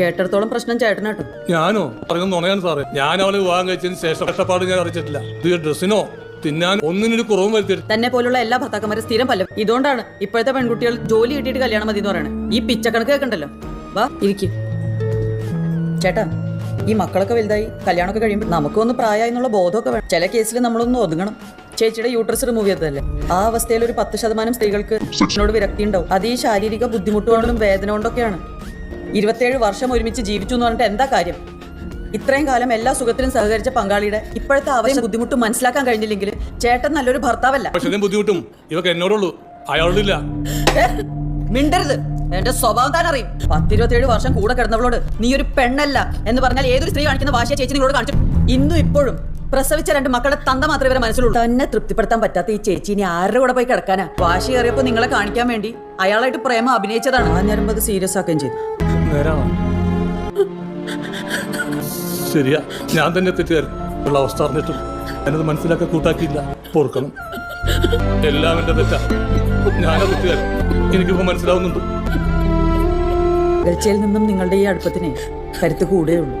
കേട്ടിടത്തോളം പ്രശ്നം ചേട്ടനാട്ടോ. ഞാനോ? പറഞ്ഞു നുണയാണ് സാറേ. ഞാൻ അവളെ വിവാഹം കഴിച്ചതിന് ശേഷം കഷ്ടപ്പാട് ഞാൻ അറിയിച്ചിട്ടില്ല. ഇത് ഡ്രസ്സിനോ? തിന്നാൻ ഒന്നിനൊരു കുറവും വരുത്തിയിട്ട് തന്നെ പോലുള്ള എല്ലാ ഭർത്താക്കന്മാരും സ്ഥിരം പല്ല. ഇതുകൊണ്ടാണ് ഇപ്പോഴത്തെ പെൺകുട്ടികൾ ജോലി കിട്ടിയിട്ട് കല്യാണം മതി എന്ന് പറയുന്നത് ഈ പിച്ചക്കണക്ക് കേൾക്കണ്ടല്ലോ. വാ ഇരിക്കും. ചേട്ടാ ഈ മക്കളൊക്കെ വലുതായി കല്യാണമൊക്കെ കഴിയുമ്പോൾ നമുക്കൊന്ന് പ്രായമായി എന്നുള്ള ബോധമൊക്കെ വേണം. ചില കേസിൽ നമ്മളൊന്ന് ഒതുങ്ങണം. ചേച്ചിയുടെ യൂട്രസ് റിമൂവ് ചെയ്തതല്ലേ? ആ അവസ്ഥയിൽ ഒരു പത്ത് ശതമാനം സ്ത്രീകൾക്ക് വിരക്തി ഉണ്ടാവും അത് ഈ ശാരീരിക ബുദ്ധിമുട്ടുകൊണ്ടും വേദന കൊണ്ടൊക്കെയാണ് ഇരുപത്തേഴ് വർഷം ഒരുമിച്ച് ജീവിച്ചു എന്ന് പറഞ്ഞിട്ട് എന്താ കാര്യം? ഇത്രയും കാലം എല്ലാ സുഖത്തിനും സഹകരിച്ച പങ്കാളിയുടെ ഇപ്പോഴത്തെ ആവശ്യം ബുദ്ധിമുട്ട് മനസ്സിലാക്കാൻ കഴിഞ്ഞില്ലെങ്കിൽ ചേട്ടൻ നല്ലൊരു ഭർത്താവല്ല. പക്ഷെ ബുദ്ധിമുട്ടും ഇവക്ക് എന്നോടുള്ളൂ. അയാളോടില്ല? മിണ്ടരുത്. എന്റെ സ്വഭാവം താൻ അറിയും. പത്തിരുപത്തിയേഴ് വർഷം കൂടെ കിടന്നവളോട് നീ ഒരു പെണ്ണല്ല എന്ന് പറഞ്ഞാൽ ഏതൊരു സ്ത്രീ കാണിക്കുന്ന ഭാഷയെ ചേച്ചി നിങ്ങളോട് കാണിച്ചു? ഇന്നും ഇപ്പോഴും പ്രസവിച്ച രണ്ട് മക്കളുടെ തന്ത മാത്രമേ ഇവരെ മനസ്സിലുള്ളൂ. തന്നെ തൃപ്തിപ്പെടുത്താൻ പറ്റാത്ത ഈ ചേച്ചി ഇനി ആരുടെ കൂടെ പോയി കിടക്കാനാ? വാശി കയറിയപ്പോ നിങ്ങളെ കാണിക്കാൻ വേണ്ടി അയാളായിട്ട് പ്രേമം അഭിനയിച്ചതാണ്. ആ നേരം അത് സീരിയസ് ആക്കുകയും ചെയ്തു. നേരാണോ? ശരിയാ ഞാൻ തന്നെ തെറ്റുകാരൻ ഉള്ള അവസ്ഥ അറിഞ്ഞിട്ടും ഞാനത് മനസ്സിലാക്കി കൂട്ടാക്കിയില്ല. പൊറുക്കണം. എല്ലാം എന്റെ തെറ്റാ. ഞാനത് തെറ്റുകാരൻ എനിക്കിപ്പോ മനസ്സിലാവുന്നുണ്ട്. ിൽ നിന്നും നിങ്ങളുടെ ഈ അടുപ്പത്തിന് കരുത്ത് കൂടുകയുള്ളൂ.